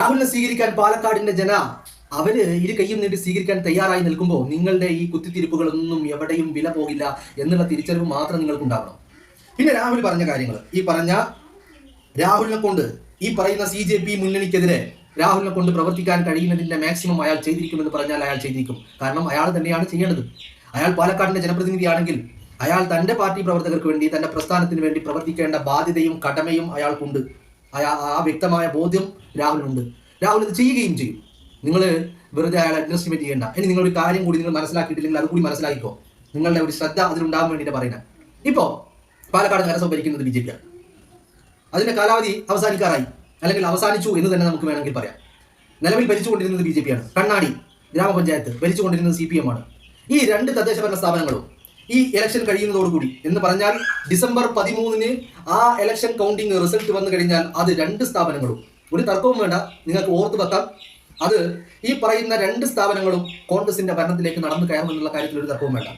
രാഹുലിനെ സ്വീകരിക്കാൻ പാലക്കാടിന്റെ ജന അവർ ഇരു കൈയും നീട്ടി സ്വീകരിക്കാൻ തയ്യാറായി നിൽക്കുമ്പോൾ നിങ്ങളുടെ ഈ കുത്തിത്തിരിപ്പുകളൊന്നും എവിടെയും വില പോകില്ല എന്നുള്ള തിരിച്ചറിവ് മാത്രം നിങ്ങൾക്ക് ഉണ്ടാവണം പിന്നെ രാഹുൽ പറഞ്ഞ കാര്യങ്ങൾ ഈ പറഞ്ഞ രാഹുലിനെ കൊണ്ട് ഈ പറയുന്ന സി ജെ പി മുന്നണിക്കെതിരെ രാഹുലിനെ കൊണ്ട് പ്രവർത്തിക്കാൻ കഴിയുന്നതിന്റെ മാക്സിമം അയാൾ ചെയ്തിരിക്കുമെന്ന് പറഞ്ഞാൽ അയാൾ ചെയ്തിരിക്കും. കാരണം അയാൾ തന്നെയാണ് ചെയ്യേണ്ടത്. അയാൾ പാലക്കാടിന്റെ ജനപ്രതിനിധിയാണെങ്കിൽ അയാൾ തന്റെ പാർട്ടി പ്രവർത്തകർക്ക് വേണ്ടി തന്റെ പ്രസ്ഥാനത്തിന് വേണ്ടി പ്രവർത്തിക്കേണ്ട ബാധ്യതയും കടമയും അയാൾക്കുണ്ട്. അയാ ആ വ്യക്തമായ ബോധ്യം രാഹുലിനുണ്ട്. രാഹുൽ ഇത് ചെയ്യുകയും ചെയ്യും. നിങ്ങൾ വെറുതെ അയാളെ അഡ്ജസ്റ്റ്മെന്റ് ചെയ്യേണ്ട. ഇനി നിങ്ങളൊരു കാര്യം കൂടി നിങ്ങൾ മനസ്സിലാക്കിയിട്ടില്ലെങ്കിൽ അത് കൂടി മനസ്സിലാക്കിക്കോ നിങ്ങളുടെ ഒരു ശ്രദ്ധ അതിലുണ്ടാകാൻ വേണ്ടിയിട്ട് പറയുന്നത് ഇപ്പോൾ പാലക്കാട് നഗരസഭ ഭരിക്കുന്നത് ബി ജെ പിയാണ് അതിന്റെ കാലാവധി അവസാനിക്കാറായി. അല്ലെങ്കിൽ അവസാനിച്ചു എന്ന് തന്നെ നമുക്ക് വേണമെങ്കിൽ പറയാം. നിലവിൽ ഭരിച്ചുകൊണ്ടിരുന്നത് ബി ജെ പിയാണ് കണ്ണാടി ഗ്രാമപഞ്ചായത്ത് ഭരിച്ചുകൊണ്ടിരുന്നത് സി പി എം ആണ്. ഈ രണ്ട് തദ്ദേശ ഭരണ സ്ഥാപനങ്ങളും ഈ ഇലക്ഷൻ കഴിയുന്നതോടുകൂടി എന്ന് പറഞ്ഞാൽ ഡിസംബർ പതിമൂന്നിന് ആ ഇലക്ഷൻ കൗണ്ടിങ് റിസൾട്ട് വന്നു കഴിഞ്ഞാൽ അത് രണ്ട് സ്ഥാപനങ്ങളും. ഒരു തർക്കവും വേണ്ട നിങ്ങൾക്ക് ഓർത്ത് വെക്കാം. അത് ഈ പറയുന്ന രണ്ട് സ്ഥാപനങ്ങളും കോൺഗ്രസിന്റെ ഭരണത്തിലേക്ക് നടന്നു കയറുമെന്നുള്ള കാര്യത്തിൽ ഒരു തർക്കവും വേണ്ട.